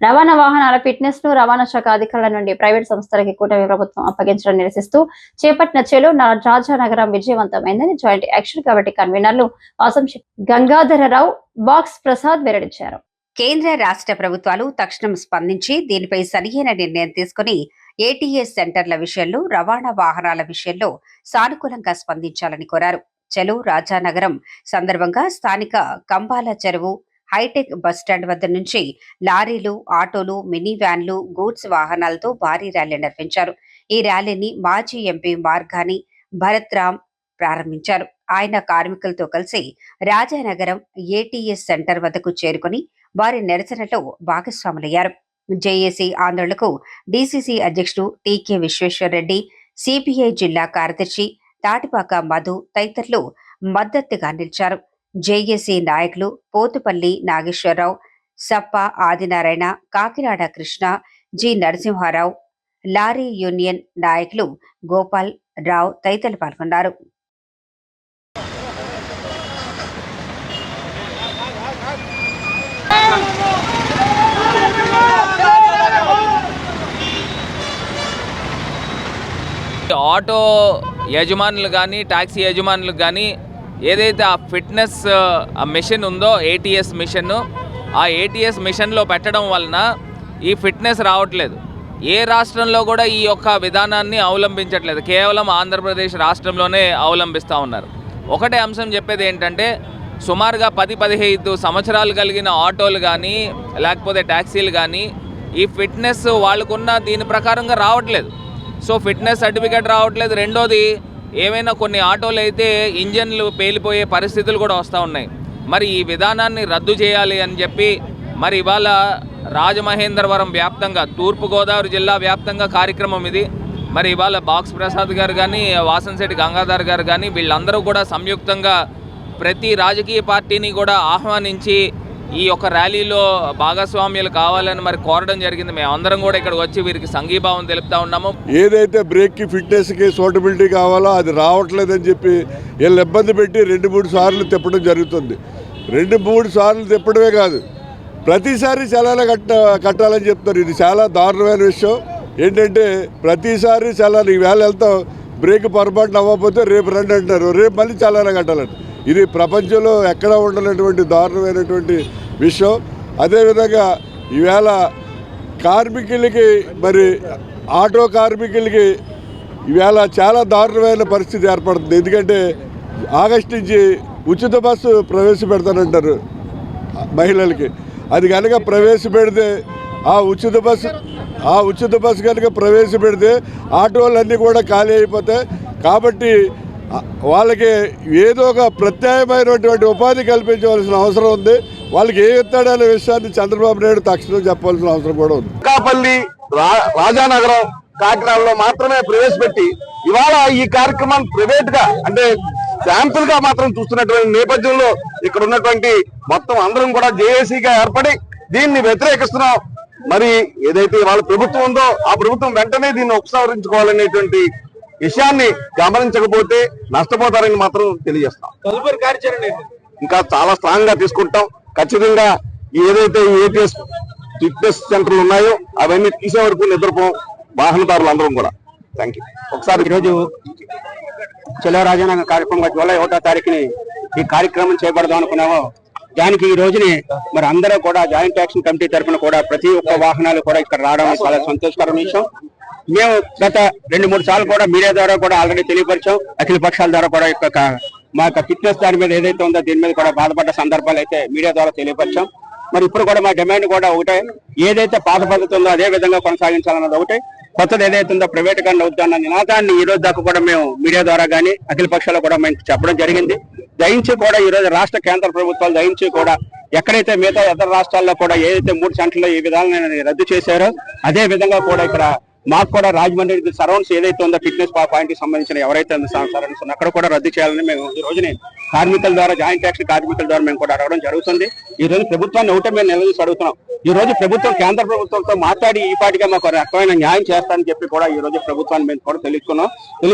రవాణా వాహనాల ఫిట్నెస్ను రవాణా శాఖ అధికారుల నుండి ప్రైవేట్ సంస్థలకి కూటమి ప్రభుత్వం అప్పగించడం నిరసిస్తూ చేపట్టిన చెలు రాజానగరం విజయవంతమైందని జాయింట్ యాక్షన్ కమిటీ కన్వీనర్లు వాసంశెట్టి గంగాధరరావు బాక్స్ ప్రసాద్ వెల్లడించారు. కేంద్ర రాష్ట్ర ప్రభుత్వాలు తక్షణం స్పందించి దీనిపై సరియైన నిర్ణయం తీసుకుని ఏటీఎస్ సెంటర్ల విషయంలో రవాణా వాహనాల విషయంలో సానుకూలంగా స్పందించాలని కోరారు. చెలు రాజానగరం సందర్భంగా స్థానిక కంబాల చెరువు హైటెక్ బస్టాండ్ వద్ద నుంచి లారీలు ఆటోలు మినీ వ్యాన్లు గూడ్స్ వాహనాలతో భారీ ర్యాలీ నిర్వహించారు. ఈ ర్యాలీని మాజీ ఎంపీ మార్గాని భరత్ రామ్ ప్రారంభించారు. ఆయన కార్మికులతో కలిసి రాజానగరం ఏటీఎస్ సెంటర్ వద్దకు చేరుకుని వారి నిరసనలో భాగస్వాములయ్యారు. జేఏసీ ఆందోళనకు డీసీసీ అధ్యక్షుడు టీకే విశ్వేశ్వరరెడ్డి సిపిఐ జిల్లా కార్యదర్శి తాటిపాక మధు తదితరులు మద్దతుగా నిలిచారు. జేఏసీ నాయకులు Pothupalli Nageswararao Sappa Adinarayana Kakinada Krishna G Narasimharao lorry union నాయకులు గోపాల్ రావు తదితరులు పాల్గొన్నారు. ఆటో యజమానులు కానీ ట్యాక్సీ యజమానులకు కానీ ఏదైతే ఆ ఫిట్నెస్ ఆ మిషన్ ఉందో ఏటీఎస్ మిషన్ ఆ ఏటీఎస్ మిషన్లో పెట్టడం వలన ఈ ఫిట్నెస్ రావట్లేదు. ఏ రాష్ట్రంలో కూడా ఈ యొక్క విధానాన్ని అవలంబించట్లేదు. కేవలం ఆంధ్రప్రదేశ్ రాష్ట్రంలోనే అవలంబిస్తూ ఉన్నారు. ఒకటే అంశం చెప్పేది ఏంటంటే సుమారుగా పది పదిహేను సంవత్సరాలు కలిగిన ఆటోలు కానీ లేకపోతే ట్యాక్సీలు కానీ ఈ ఫిట్నెస్ వాళ్ళకున్న దీని ప్రకారంగా రావట్లేదు. సో ఫిట్నెస్ సర్టిఫికేట్ రావట్లేదు. రెండోది ఏమైనా కొన్ని ఆటోలు అయితే ఇంజన్లు పేలిపోయే పరిస్థితులు కూడా వస్తూ ఉన్నాయి. మరి ఈ విధానాన్ని రద్దు చేయాలి అని చెప్పి మరి ఇవాళ రాజమహేంద్రవరం వ్యాప్తంగా తూర్పుగోదావరి జిల్లా వ్యాప్తంగా కార్యక్రమం ఇది. మరి ఇవాళ బాక్స్ ప్రసాద్ గారు కానీ వాసన్శెట్టి గంగాధర్ గారు కానీ వీళ్ళందరూ కూడా సంయుక్తంగా ప్రతి రాజకీయ పార్టీని కూడా ఆహ్వానించి ఈ యొక్క ర్యాలీలో భాగస్వామ్యులు కావాలని మరి కోరడం జరిగింది. మేమందరం కూడా ఇక్కడికి వచ్చి వీరికి సంఘీభావం తెలుపుతా ఉన్నాము. ఏదైతే బ్రేక్కి ఫిట్నెస్కి సూటబిలిటీ కావాలో అది రావట్లేదని చెప్పి వీళ్ళు ఇబ్బంది పెట్టి రెండు మూడు సార్లు తిప్పడం జరుగుతుంది. రెండు మూడు సార్లు తిప్పడమే కాదు ప్రతిసారి చలానా కట్ట కట్టాలని చెప్తారు ఇది చాలా దారుణమైన విషయం. ఏంటంటే ప్రతిసారి చలానా ఈవేళ వెళ్తాం బ్రేక్ పొరపాటున అవ్వకపోతే రేపు రండి అంటారు రేపు మళ్ళీ చలానా కట్టాలంటే. ఇది ప్రపంచంలో ఎక్కడ ఉండనటువంటి దారుణమైనటువంటి విషయం. అదేవిధంగా ఈవేళ కార్మికులకి మరి ఆటో కార్మికులకి ఈవేళ చాలా దారుణమైన పరిస్థితి ఏర్పడుతుంది. ఎందుకంటే ఆగస్టు నుంచి ఉచిత బస్సు ప్రవేశపెడతానంటారు మహిళలకి. అది కనుక ప్రవేశపెడితే ఆ ఉచిత బస్సు ఆ ఉచిత బస్సు కనుక ప్రవేశపెడితే ఆటోలన్నీ కూడా ఖాళీ అయిపోతాయి. కాబట్టి వాళ్ళకి ఏదో ఒక ప్రత్యామ్నాయమైనటువంటి ఉపాధి కల్పించవలసిన అవసరం ఉంది. వాళ్ళకి ఏ ఇస్తాడనే విషయాన్ని చంద్రబాబు నాయుడు తక్షణం చెప్పాల్సిన అవసరం కూడా ఉంది. అనకాపల్లి రా- రాజానగరం కాకినాడలో మాత్రమే ప్రవేశపెట్టి ఇవాళ ఈ కార్యక్రమం ప్రైవేట్గా అంటే శాంపుల్గా మాత్రం చూస్తున్నటువంటి నేపథ్యంలో ఇక్కడ ఉన్నటువంటి మొత్తం అందరం కూడా జేఏసీగా ఏర్పడి దీన్ని వ్యతిరేకిస్తున్నాం. మరి ఏదైతే వాళ్ళ ప్రభుత్వం ఉందో ఆ ప్రభుత్వం వెంటనే దీన్ని ఉపసంహరించుకోవాలనేటువంటి విషయాన్ని గమనించకపోతే నష్టపోతారని మాత్రం తెలియజేస్తాం. తదుపరి కార్యాచరణ? ఇంకా చాలా స్ట్రాంగ్గా తీసుకుంటాం. ఖచ్చితంగా ఏదైతే ఏటీఎస్ ఫిట్నెస్ సెంటర్లు ఉన్నాయో అవన్నీ తీసే వరకు నిద్రపోం వాహనదారులు అందరం కూడా. థ్యాంక్ యూ ఒకసారి ఈరోజు చెలో రాజానగర్ కార్యక్రమం జూలై ఒకటో తారీఖుని ఈ కార్యక్రమం చేపడదాం అనుకున్నాము. దానికి ఈ రోజుని మరి అందరూ కూడా జాయింట్ యాక్షన్ కమిటీ తరఫున కూడా ప్రతి ఒక్క వాహనాలు కూడా ఇక్కడ రావడం చాలా సంతోషకరమైన విషయం. మేము గత రెండు మూడు సార్లు కూడా మీడియా ద్వారా కూడా ఆల్రెడీ తెలియపరిచాం. అఖిల పక్షాల ద్వారా కూడా యొక్క మా యొక్క ఫిట్నెస్ దాని మీద ఏదైతే ఉందో దీని మీద కూడా బాధపడ్డ సందర్భాలు అయితే మీడియా ద్వారా తెలియపరిచాం. మరి ఇప్పుడు కూడా మా డిమాండ్ కూడా ఒకటే. ఏదైతే పాత పద్ధతి ఉందో అదే విధంగా కొనసాగించాలన్నది ఒకటే. కొత్తది ఏదైతే ఉందో ప్రైవేట్గా అవుతున్న నినాదాన్ని ఈ రోజు దాకా కూడా మేము మీడియా ద్వారా కానీ అఖిల పక్షాలు కూడా మేము చెప్పడం జరిగింది. దయించి కూడా ఈ రోజు రాష్ట్ర కేంద్ర ప్రభుత్వాలు దయించి కూడా ఎక్కడైతే మిగతా ఇతర రాష్ట్రాల్లో కూడా ఏదైతే మూడు సెంటర్లో ఈ విధానాన్ని రద్దు చేశారో అదే విధంగా కూడా ఇక్కడ మాకు కూడా రాజమండ్రి సరౌండ్స్ ఏదైతే ఉందో ఫిట్నెస్ పాయింట్కి సంబంధించిన ఎవరైతే సరౌండ్స్ అక్కడ కూడా రద్దు చేయాలని మేము ఈ రోజుని కార్మికుల ద్వారా జాయింట్ యాక్షన్ కార్మికుల ద్వారా మేము కూడా అడగడం జరుగుతుంది. ఈ రోజు ప్రభుత్వాన్ని ఒకటే మేము నిలదీసి అడుగుతున్నాం. ఈ రోజు ప్రభుత్వం కేంద్ర ప్రభుత్వంతో మాట్లాడి ఈ పాటిగా మాకు రకమైన న్యాయం చేస్తానని చెప్పి కూడా ఈ రోజు ప్రభుత్వాన్ని మేము కూడా తెలుసుకున్నాం